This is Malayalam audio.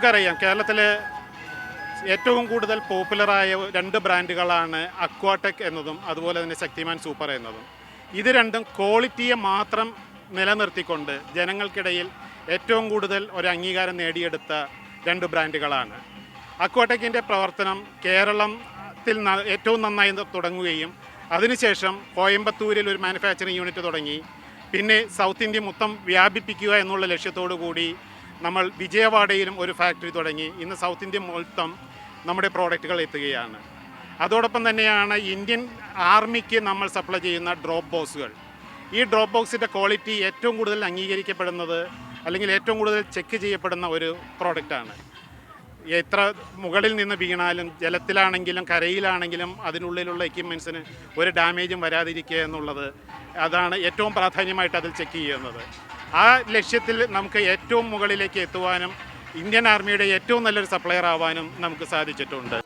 നമുക്കറിയാം കേരളത്തിൽ ഏറ്റവും കൂടുതൽ പോപ്പുലറായ രണ്ട് ബ്രാൻഡുകളാണ് അക്വാടെക് എന്നതും അതുപോലെ തന്നെ ശക്തിമാൻ സൂപ്പർ എന്നതും. ഇത് രണ്ടും ക്വാളിറ്റിയെ മാത്രം നിലനിർത്തിക്കൊണ്ട് ജനങ്ങൾക്കിടയിൽ ഏറ്റവും കൂടുതൽ ഒരു അംഗീകാരം നേടിയെടുത്ത രണ്ട് ബ്രാൻഡുകളാണ്. അക്വാടെക്കിന്റെ പ്രവർത്തനം കേരളത്തിൽ ഏറ്റവും നന്നായി തുടങ്ങുകയും അതിനുശേഷം കോയമ്പത്തൂരിൽ ഒരു മാനുഫാക്ചറിങ് യൂണിറ്റ് തുടങ്ങി. പിന്നെ സൗത്ത് ഇന്ത്യ മൊത്തം വ്യാപിപ്പിക്കുക എന്നുള്ള ലക്ഷ്യത്തോടു കൂടി നമ്മൾ വിജയവാഡയിലും ഒരു ഫാക്ടറി തുടങ്ങി. ഇന്ന് സൗത്ത് ഇന്ത്യ മൊത്തം നമ്മുടെ പ്രോഡക്റ്റുകൾ എത്തുകയാണ്. അതോടൊപ്പം തന്നെയാണ് ഇന്ത്യൻ ആർമിക്ക് നമ്മൾ സപ്ലൈ ചെയ്യുന്ന ഡ്രോപ്പ് ബോക്സുകൾ. ഈ ഡ്രോപ്പ് ബോക്സിന്റെ ക്വാളിറ്റി ഏറ്റവും കൂടുതൽ അംഗീകരിക്കപ്പെടുന്നത് അല്ലെങ്കിൽ ഏറ്റവും കൂടുതൽ ചെക്ക് ചെയ്യപ്പെടുന്ന ഒരു പ്രോഡക്റ്റാണ് എത്ര മുകളിൽ നിന്ന് വീണാലും ജലത്തിലാണെങ്കിലും കരയിലാണെങ്കിലും അതിനുള്ളിലുള്ള എക്യുപ്മെൻസിന് ഒരു ഡാമേജും വരാതിരിക്കുക എന്നുള്ളത് അതാണ് ഏറ്റവും പ്രാധാന്യമായിട്ട് അതിൽ ചെക്ക് ചെയ്യുന്നത്. ആ ലക്ഷ്യത്തിൽ നമുക്ക് ഏറ്റവും മുകളിലേക്ക് എത്തുവാനും ഇന്ത്യൻ ആർമിയുടെ ഏറ്റവും നല്ലൊരു സപ്ലയർ ആവാനും നമുക്ക് സാധിച്ചിട്ടുണ്ട്.